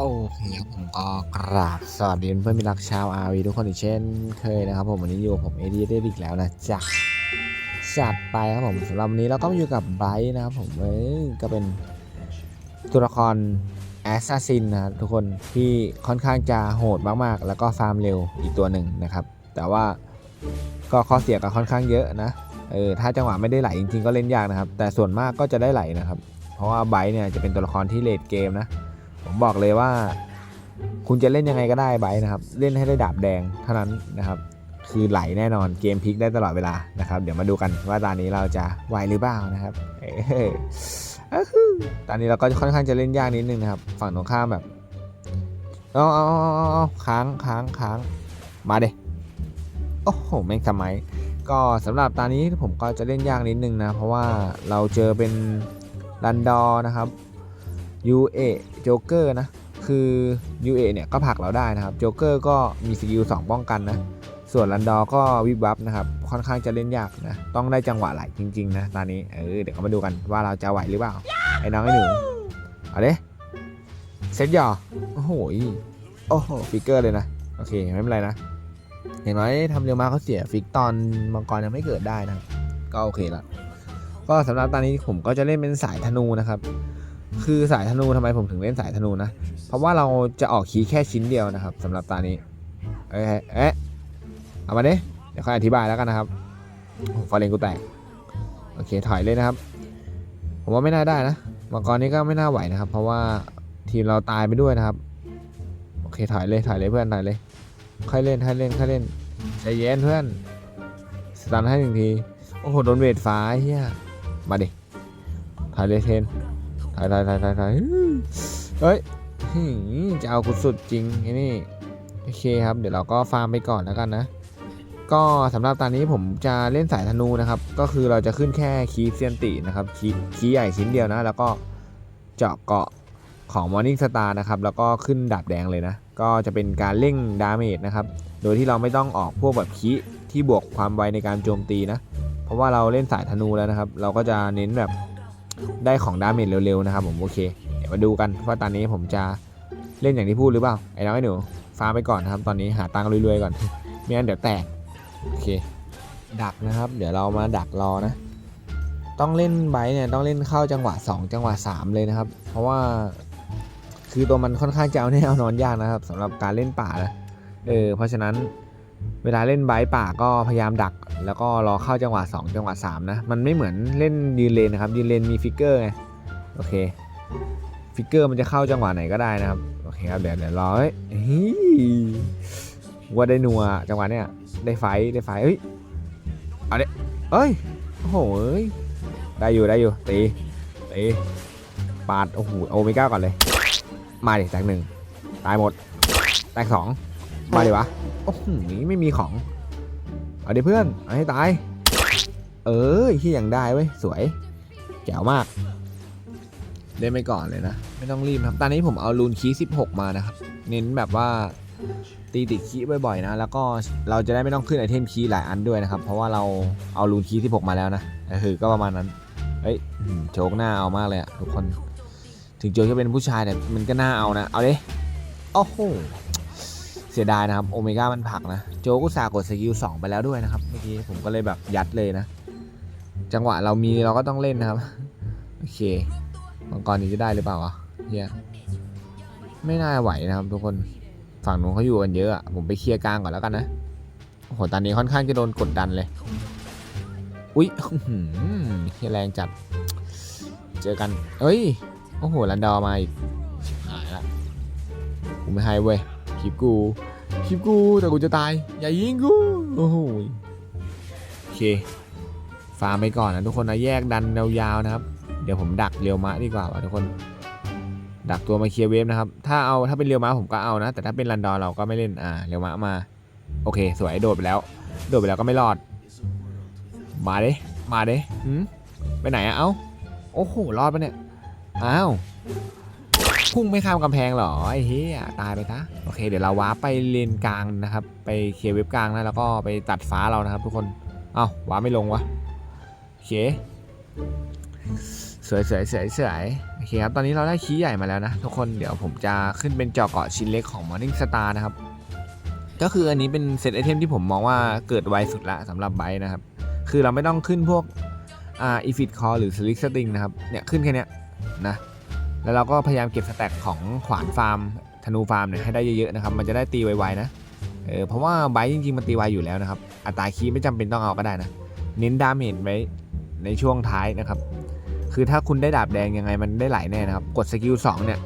โอเคครับผมก็กราบสวัสดีเพื่อนมิรักชาวอาวีทุกคนอีกเช่นเคยนะครับผมวันนี้อยู่กับผมเอดีได้อีกแล้วนะจ๊ะจัดไปครับผมสำหรับวันนี้เราก็มาอยู่กับไบรท์นะครับผมเอ้ยก็เป็นตัวละครแอสซัสซินนะทุกคนที่ค่อนข้างจะโหดมากๆ แล้วก็ฟาร์มเร็วอีกตัวหนึ่งนะครับ แต่ว่าก็ข้อเสียก็ค่อนข้างเยอะนะเออถ้าจังหวะไม่ได้ไหลจริงๆก็เล่นยากนะครับ แต่ส่วนมากก็จะได้ไหลนะครับ เพราะว่าไบรท์เนี่ยจะเป็นตัวละครที่เลดเกมนะ ผมบอกเลยว่า คุณจะเล่นยังไงก็ได้ไบร์นะครับ เล่นให้ได้ดาบแดงเท่านั้นนะครับ คือไหลแน่นอนเกมพลิกได้ตลอดเวลานะครับ เดี๋ยวมาดูกันว่าตอนนี้เราจะไหวหรือเปล่านะครับตอนนี้เราก็ค่อนข้างจะเล่นยากนิดนึงนะครับ ฝั่งตรงข้ามแบบเอาเอาเอาเอาเอค้างค้างค้างมาเด้โอ้โหแม่งทำไมก็สำหรับตอนนี้ผมก็จะเล่นยากนิดนึงนะ เพราะว่าเราเจอเป็นรันดอร์นะครับ UA โจ๊กเกอร์นะ คือ UA เนี่ยก็ผลักเราได้นะครับโจ๊กเกอร์ก็มีสกิล2ป้องกันนะส่วนรันดอร์ก็วิบวับนะครับ ค่อนข้างจะเล่นยากนะ ต้องได้จังหวะไหลจริงๆนะตอนนี้เออเดี๋ยวมาดูกันว่าเราจะไหวหรือเปล่า ไอ้น้องไอ้หนูเอาเด้เซตหยอโอ้โหโอ้โหฟิกเกอร์เลยนะ โอเค ไม่เป็นไรนะ อย่างน้อยทำเร็วมาเขาเสียฟิกตอนมังกรยังไม่เกิดได้นะ ก็โอเคละก็สำหรับตอนนี้ผมก็จะเล่นเป็นสายธนูนะครับ คือสายธนูทำไมผมถึงเล่นสายธนูนะ เพราะว่าเราจะออกคีแค่ชิ้นเดียวนะครับสำหรับตานี้เอ้ยเอ๊ะเอามาดิเดี๋ยวค่อยอธิบายแล้วกันนะครับโอ้ฟาเลนกูแตก โอเคถอยเลยนะครับ ผมว่าไม่น่าได้นะมังกรนี้ก็ไม่น่าไหวนะครับ เพราะว่าทีมเราตายไปด้วยนะครับ โอเคถอยเลยถอยเลยเพื่อนถอยเลย ค่อยเล่นค่อยเล่นค่อยเล่นใจเย็นเพื่อน สตันให้หนึ่งที โอ้โหโดนเวทฟ้าเฮียมาดิ ถอยเลยเทน ถ่ายถ่ายถ่ายถ่ายถ่ายเฮ้ยจะเอากูสุดจริงไอ้นี่โอเคครับ เดี๋ยวเราก็ฟาร์มไปก่อนแล้วกันนะ ก็สำหรับตอนนี้ผมจะเล่นสายธนูนะครับ ก็คือเราจะขึ้นแค่คีเซียนตินะครับคีคีใหญ่ชิ้นเดียวนะ แล้วก็เจาะเกาะของ Morning Star นะครับ แล้วก็ขึ้นดาบแดงเลยนะ ก็จะเป็นการเร่งดาเมจนะครับ โดยที่เราไม่ต้องออกพวกแบบคีที่บวกความไวในการโจมตีนะ เพราะว่าเราเล่นสายธนูแล้วนะครับ เราก็จะเน้นแบบ ได้ของดาเมจเร็วๆนะครับผมโอเค เดี๋ยวมาดูกันว่าตอนนี้ผมจะเล่นอย่างที่พูดหรือเปล่าไอ้น้องไอ้หนูฟาร์มไปก่อนนะครับ ตอนนี้หาตังค์รวยๆก่อนไม่งั้นเดี๋ยวแตกโอเค ดักนะครับ เดี๋ยวเรามาดักรอนะ ต้องเล่นไบค์เนี่ยต้องเล่นเข้าจังหวะ 2 จังหวะ 3 เลยนะครับ เพราะว่าคือตัวมันค่อนข้างจะเอาแน่เอานอนยากนะครับสำหรับการเล่นป่านะเออเพราะฉะนั้น เวลาเล่นไบป่าก็พยายามดัก แล้วก็รอเข้าจังหวะ 2 จังหวะ 3 นะ มันไม่เหมือนเล่นยืนเลนนะครับยืนเลนมีฟิกเกอร์ไงโอเคฟิกเกอร์มันจะเข้าจังหวะไหนก็ได้นะครับโอเคครับเดี๋ยวเดี๋ยวรอฮ้ยฮี่ว่าได้นัวจังหวะเนี้ยได้ไฟได้ไฟเฮ้ยเอาเด้เอ้ยโอ้โห้ยได้อยู่ได้อยู่ตีตีปาดโอ้โหโอเมก้าก่อนเลย มาดิแตกหนึ่งตายหมดแตกสอง มาดิวะ โอ้โหไม่มีของ เอาดิเพื่อน เอาให้ตาย เออที่ยังได้เว้ย สวย แจ๋วมาก เล่นไปก่อนเลยนะ ไม่ต้องรีบครับ ตอนนี้ผมเอารูนคีย์16มานะครับ เน้นแบบว่าตีติดคีบ่อยๆนะ แล้วก็เราจะได้ไม่ต้องขึ้นไอเทมคีหลายอันด้วยนะครับ เพราะว่าเราเอารูนคีย์16มาแล้วนะก็คือก็ประมาณนั้น เฮ้ยโชกหน้าเอามากเลยอะทุกคน ถึงโจจะเป็นผู้ชายแต่มันก็น่าเอานะ เอาดิโอ้โห เสียดายนะครับโอเมก้ามันผักนะ โจกุสากดสกิลสองไปแล้วด้วยนะครับเมื่อกี้ผมก็เลยแบบยัดเลยนะ จังหวะเรามีเราก็ต้องเล่นนะครับ โอเคมังกรนี้จะได้หรือเปล่าวะเฮียไม่น่าไหวนะครับทุกคนฝั่งนู้นเขาอยู่กันเยอะผมไปเคลียร์กลางก่อนแล้วกันนะโอ้โหตอนนี้ค่อนข้างจะโดนกดดันเลย อุ๊ยอื้อหือเฮียแรงจัด เจอกันเอ้ยโอ้โหลันดอมาอีกหายละกูไม่ให้เว้ย ลิปกูคลิปกูแต่กูจะตาย อย่ายิงกูโอ้โหโอเคฟาร์มไปก่อนนะทุกคนนะแยกดันยาวๆนะครับ เดี๋ยวผมดักเรียวมะดีกว่าว่ะทุกคน ดักตัวมาเคลียร์เวฟนะครับ ถ้าเอาถ้าเป็นเรียวมะผมก็เอานะ แต่ถ้าเป็นลันดอร์เราก็ไม่เล่นอ่าเรียวมะมา โอเค สวยโดดไปแล้ว โดดไปแล้วก็ไม่รอด มาเด้มาเด้หืมไปไหนอะเอ้าโอ้โหรอดปะเนี่ยอ้าว พุ่งไม่ข้ามกำแพงเหรอไอ้เหี้ยตายไปซะโอเค เดี๋ยวเราว้าไปเลนกลางนะครับ ไปเคลียร์เว็บกลางนะแล้วก็ไปตัดฟ้าเรานะครับ ทุกคนเอ้าว้าไม่ลงวะโอเคสวยสวยสวยสวยโอเคครับตอนนี้เราได้คีย์ใหญ่มาแล้วนะ ทุกคนเดี๋ยวผมจะขึ้นเป็นจอเกาะชิ้นเล็กของ Morning Star นะครับ ก็คืออันนี้เป็นเซตไอเทมที่ผมมองว่าเกิดไวสุดละสำหรับไบร์นะครับ คือเราไม่ต้องขึ้นพวกอ่าอีฟิตคอหรือสลิกสติงนะครับเนี่ยขึ้นแค่นี้นะ แล้วเราก็พยายามเก็บสแต็กของขวานฟาร์มธนูฟาร์มเนี่ยให้ได้เยอะๆนะครับ มันจะได้ตีไวๆนะ เออเพราะว่าไบร์ทจริงๆมันตีไวอยู่แล้วนะครับ อัตราคีย์ไม่จำเป็นต้องเอาก็ได้นะ เน้นดาเมจไว้ในช่วงท้ายนะครับ คือถ้าคุณได้ดาบแดงยังไงมันได้ไหลแน่นะครับ กดสกิล2เนี่ย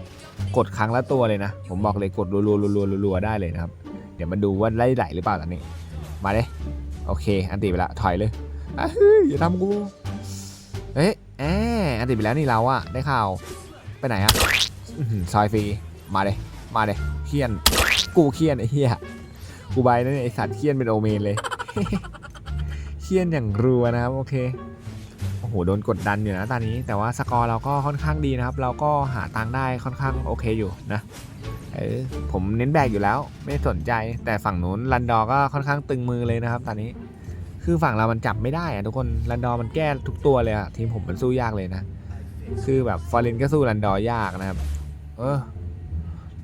กดครั้งละตัวเลยนะ ผมบอกเลยกดรัวๆรัวๆรัวๆได้เลยนะครับ เดี๋ยวมาดูว่าได้ไหลหรือเปล่าตอนนี้ มาเลยโอเค อันตีไปละถอยเลยอยอย่าทำกู เอ๊ะแอบอันติดไปแล้วนี่เราอะได้ข่าว ไปไหนอะซอยฟรี มาเลย มาเลยเคียน กูเคียนไอ้เหี้ย กูใบนั่นยไอสัตว์เคียนเป็นโอเมนเลย เคียนอย่างรัวนะครับโอเค โอ้โหโดนกดดันอยู่นะตอนนี้ แต่ว่าสกอร์เราก็ค่อนข้างดีนะครับ เราก็หาตังได้ค่อนข้างโอเคอยู่นะ เออผมเน้นแบกอยู่แล้ว ไม่สนใจ แต่ฝั่งนู้นรันดอร์ก็ค่อนข้างตึงมือเลยนะครับ ตอนนี้ คือฝั่งเรามันจับไม่ได้อะทุกคนรันดอร์มันแก้ทุกตัวเลยอะทีมผมมันสู้ยากเลยนะ คือแบบฟอร์เรนก็สู้รันดอร์ยากนะครับ เออ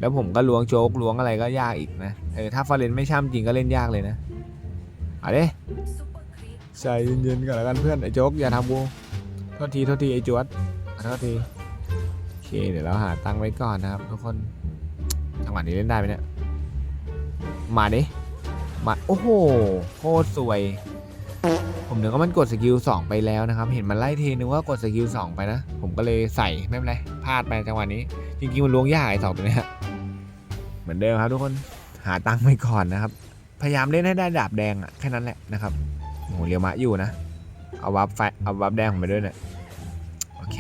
แล้วผมก็ล้วงโจ๊กล้วงอะไรก็ยากอีกนะ เออถ้าฟอร์เรนไม่ช่ำจริงก็เล่นยากเลยนะเอาดิใจเย็นๆก่อนแล้วกันเพื่อนไอ้โจ๊กอย่าทำกูโทษทีโทษทีไอ้จวดขอโทษทีโอเคเดี๋ยวเราหาตังค์ไว้ก่อนนะครับทุกคนจังหวะนี้เล่นได้ไหมเนี่ยมาดิมาโอ้โหโคตรสวย ผมนึกว่ามันกดสกิล2ไปแล้วนะครับ เห็นมันไล่เทนึกว่ากดสกิล2ไปนะ ผมก็เลยใส่ไม่เป็นไรพลาดไปจังหวะนี้ จริงๆมันล้วงยากไอ้สองตัวนี้ยเหมือนเดิมครับทุกคนหาตังค์ไปก่อนนะครับ พยายามเล่นให้ได้ดาบแดงอะแค่นั้นแหละนะครับโอ้โหเรียวมะอยู่นะ เอาวับไฟเอาวับแดงผมไปด้วยเนี่ยโอเค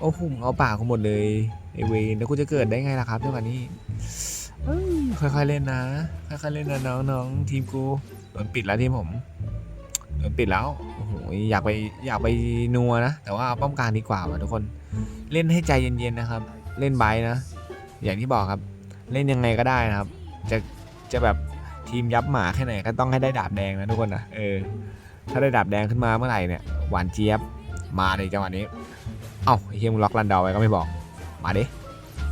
โอ้โหเอาปากกูหมดเลยไอเวนแล้วกูจะเกิดได้ไงล่ะครับจังหวะนี้ค่อยๆเล่นนะ ค่อยๆเล่นนะน้องน้องทีมกูโดนปิดแล้วทีมผม ปิดแล้วโอ้โหอยากไปอยากไปนัวนะ แต่ว่าป้อมกลางดีกว่าว่ะทุกคน เล่นให้ใจเย็นๆนะครับ เล่นไบนะ อย่างที่บอกครับ เล่นยังไงก็ได้นะครับ จะจะแบบทีมยับหมาแค่ไหนก็ต้องให้ได้ดาบแดงนะทุกคนนะเออ ถ้าได้ดาบแดงขึ้นมาเมื่อไหร่เนี่ยหวานเจี๊ยบมาในจังหวะนี้ เอ้าเฮียมล็อกลันดอร์ไว้ก็ไม่บอก มาดิ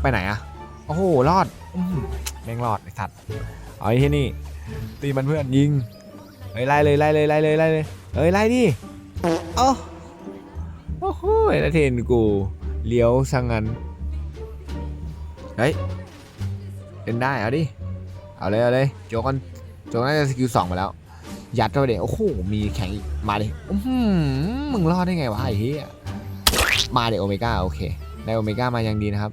ไปไหนอะโอ้โหรอดอื้อหือแม่งรอดไอ้สัตว์เอาไอ้ที่นี่ตีมันเพื่อนยิง เฮ้ยไล่เลยไล่เลยไล่เลยไล่เลยเฮ้ยไล่ดิเอ้าโอ้โหแล้วเทนกูเลี้ยวช่างงั้นเฮ้ยเล่นได้เอาดิเอาเลยเอาเลยโจกันโจกันน่าจะสกิลสองมาแล้ว ยัดเข้าไปเดี๋ยวโอ้โหมีแข็งอีกมาดิอื้อหือมึงรอดได้ไงวะไอ้เหี้ยมาเดี๋ยวโอเมก้าโอเคได้โอเมก้ามายังดีนะครับ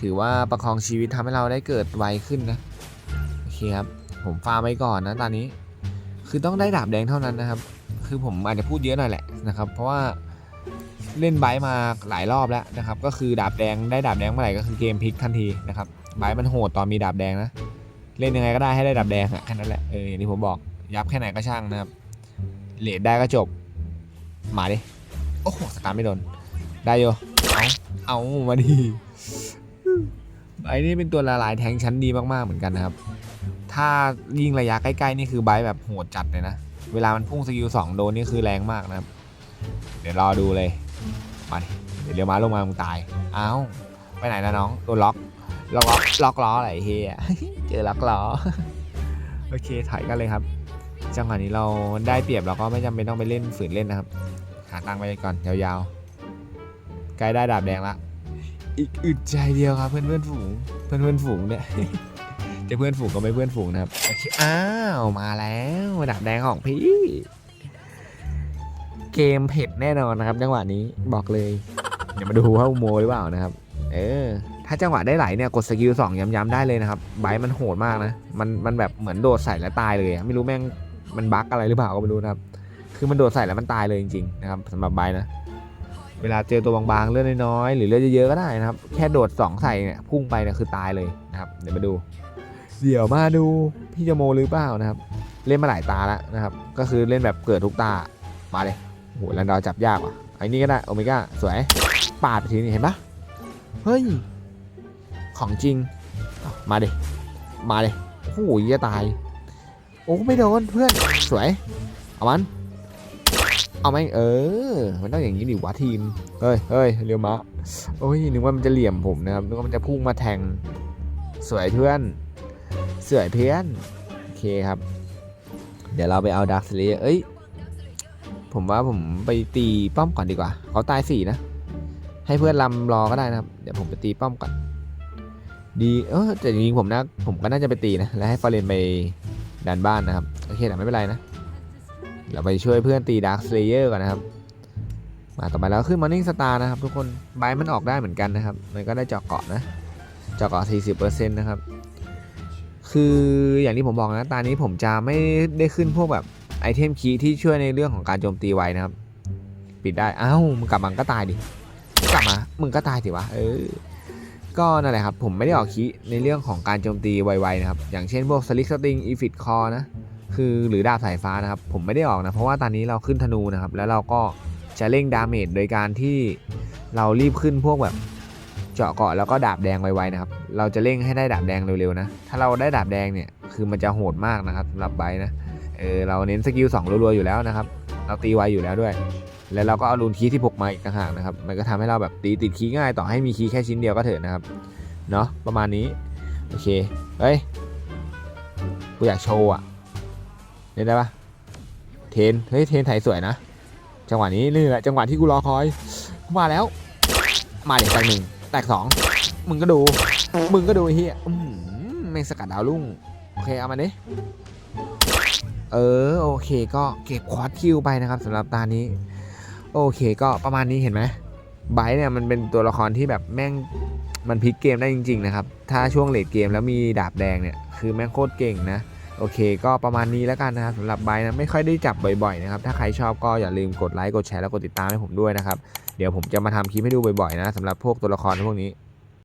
ถือว่าประคองชีวิตทำให้เราได้เกิดไวขึ้นนะโอเคครับผมฟาร์มไว้ก่อนนะตอนนี้ คือต้องได้ดาบแดงเท่านั้นนะครับ คือผมอาจจะพูดเยอะหน่อยแหละนะครับ เพราะว่าเล่นไบร์มาหลายรอบแล้วนะครับ ก็คือดาบแดงได้ดาบแดงเมื่อไหร่ก็คือเกมพลิกทันทีนะครับไบร์มันโหดตอนมีดาบแดงนะ เล่นยังไงก็ได้ให้ได้ดาบแดงอะแค่นั้นแหละ เอออย่างที่ผมบอก ยับแค่ไหนก็ช่างนะครับ เลดได้ก็จบ มาดิ โอ้โหสตาร์ไม่โดน ได้โยเอาเอามาดิไอ้นี่เป็นตัวละลายแทงชั้นดีมากๆเหมือนกันนะครับ ถ้ายิงระยะใกล้ๆนี่คือไบแบบโหดจัดเลยนะ เวลามันพุ่งสกิลสองโดนนี่คือแรงมากนะครับ เดี๋ยวรอดูเลย มาดิเดี๋ยวเรียวมาลงมามึงตาย อ้าวไปไหนนะน้องโดนล็อก ล็อกล็อกล้ออะไรเฮียเจอล็อกล้อ โอเคถอยกันเลยครับ จังหวะนี้เราได้เปรียบเราก็ไม่จำเป็นต้องไปเล่นฝืนเล่นนะครับ หาตังค์ไปก่อนยาวๆ ใกล้ได้ดาบแดงละ อีกอึดใจเดียวครับเพื่อนเพื่อนๆฝูง เพื่อนเพื่อนๆฝูงเนี่ย จะเพื่อนฝูงก็ไม่เพื่อนฝูงนะครับ อ้าวมาแล้วดาบแดงของพี่ เกมเผ็ดแน่นอนนะครับ จังหวะนี้บอกเลย เดี๋ยวมาดูว่าอุโมหรือเปล่านะครับ เออ ถ้าจังหวะได้ไหลเนี่ยกดสกิลสองย้ำๆได้เลยนะครับไบมันโหดมากนะ มันมันแบบเหมือนโดดใส่แล้วตายเลย ไม่รู้แม่งมันบั๊กอะไรหรือเปล่าก็ไม่รู้นะครับ คือมันโดดใส่แล้วมันตายเลยจริงๆนะครับสำหรับไบนะเวลาเจอตัวบางๆเลือดน้อยๆหรือเลือดเยอะๆก็ได้นะครับ แค่โดดสองใส่เนี่ยพุ่งไปเนี่ยคือตายเลยนะครับ เดี๋ยวมาดู เดี๋ยวมาดูพี่จะโมหรือเปล่านะครับ เล่นมาหลายตาแล้วนะครับ ก็คือเล่นแบบเกิดทุกตา มาเลยโอ้โหแลนดอร์จับยากว่ะไอ้นี่ก็ได้โอเมก้าสวยปาดไปทีนี้เห็นปะเฮ้ย ของจริงเอามาดิมาเลยโอ้โหจะตาย โอ้ไม่โดนเพื่อนสวย เอามัน เอาไหมเออ มันต้องอย่างนี้ดิวะทีม เฮ้ยเฮ้ยเรียวมะโอ้ยนึกว่ามันจะเหลี่ยมผมนะครับนึกว่ามันจะพุ่งมาแทงสวยเพื่อน สวยเพื่อน โอเคครับ เดี๋ยวเราไปเอาดักสเลเอ้ย ผมว่าผมไปตีป้อมก่อนดีกว่า เขาตายสี่นะ ให้เพื่อนลำรอก็ได้นะครับ เดี๋ยวผมไปตีป้อมก่อน ดี เออแต่จริงๆผมนะ ผมก็น่าจะไปตีนะ แล้วให้ฟอร์เรนไปดันบ้านนะครับ โอเคแต่ไม่เป็นไรนะ เราไปช่วยเพื่อนตีดาร์คสเลเยอร์ก่อนนะครับ มาต่อไปแล้วขึ้นมอร์นิ่งสตาร์นะครับ ทุกคน ใบมันออกได้เหมือนกันนะครับ มันก็ได้เจาะเกาะนะเจาะเกาะ40%นะครับ คืออย่างที่ผมบอกนะตอนนี้ผมจะไม่ได้ขึ้นพวกแบบไอเทมคีย์ที่ช่วยในเรื่องของการโจมตีไวนะครับ ปิดได้อ้าวมึงกลับมาก็ตายดิกลับมามึงก็ตายสิวะเออก็นั่นแหละครับผมไม่ได้ออกคีย์ในเรื่องของการโจมตีไวๆนะครับ อย่างเช่นพวกสลิกสติงอีฟิตคอนะคือหรือดาบสายฟ้านะครับ ผมไม่ได้ออกนะ เพราะว่าตอนนี้เราขึ้นธนูนะครับ แล้วเราก็จะเร่งดาเมจโดยการที่เรารีบขึ้นพวกแบบ เจาะเกาะแล้วก็ดาบแดงไวๆนะครับ เราจะเร่งให้ได้ดาบแดงเร็วๆนะ ถ้าเราได้ดาบแดงเนี่ยคือมันจะโหดมากนะครับสำหรับไบนะ เออเราเน้นสกิลสองรัวๆอยู่แล้วนะครับ เราตีไวอยู่แล้วด้วย แล้วเราก็เอารูนคีที่พกมาอีกต่างหากนะครับ มันก็ทำให้เราแบบตีติดคีง่ายต่อให้มีคีแค่ชิ้นเดียวก็เถอะนะครับ เนาะประมาณนี้ โอเค เฮ้ย กูอยากโชว์อะเล่นได้ปะเทน เฮ้ย เทนไถสวยนะ จังหวะนี้นี่แหละจังหวะที่กูรอคอย มาแล้ว มาเด็กแตกหนึ่ง แตกสองมึงก็ดู มึงก็ดูไอ้เฮียอื้อหือแม่งสกัดดาวรุ่งโอเคเอามาดิเออโอเคก็เก็บควอดคิวไปนะครับสำหรับตานี้ โอเคก็ประมาณนี้เห็นไหมไบร์เนี่ยมันเป็นตัวละครที่แบบแม่งมันพลิกเกมได้จริง ๆ นะครับ ถ้าช่วงเลดเกมแล้วมีดาบแดงเนี่ย คือแม่งโคตรเก่งนะ โอเค ก็ประมาณนี้แล้วกันนะครับสำหรับใบนะไม่ค่อยได้จับบ่อยๆนะครับถ้าใครชอบก็อย่าลืมกดไลค์กดแชร์แล้วกดติดตามให้ผมด้วยนะครับเดี๋ยวผมจะมาทำคลิปให้ดูบ่อยๆนะสำหรับพวกตัวละครพวกนี้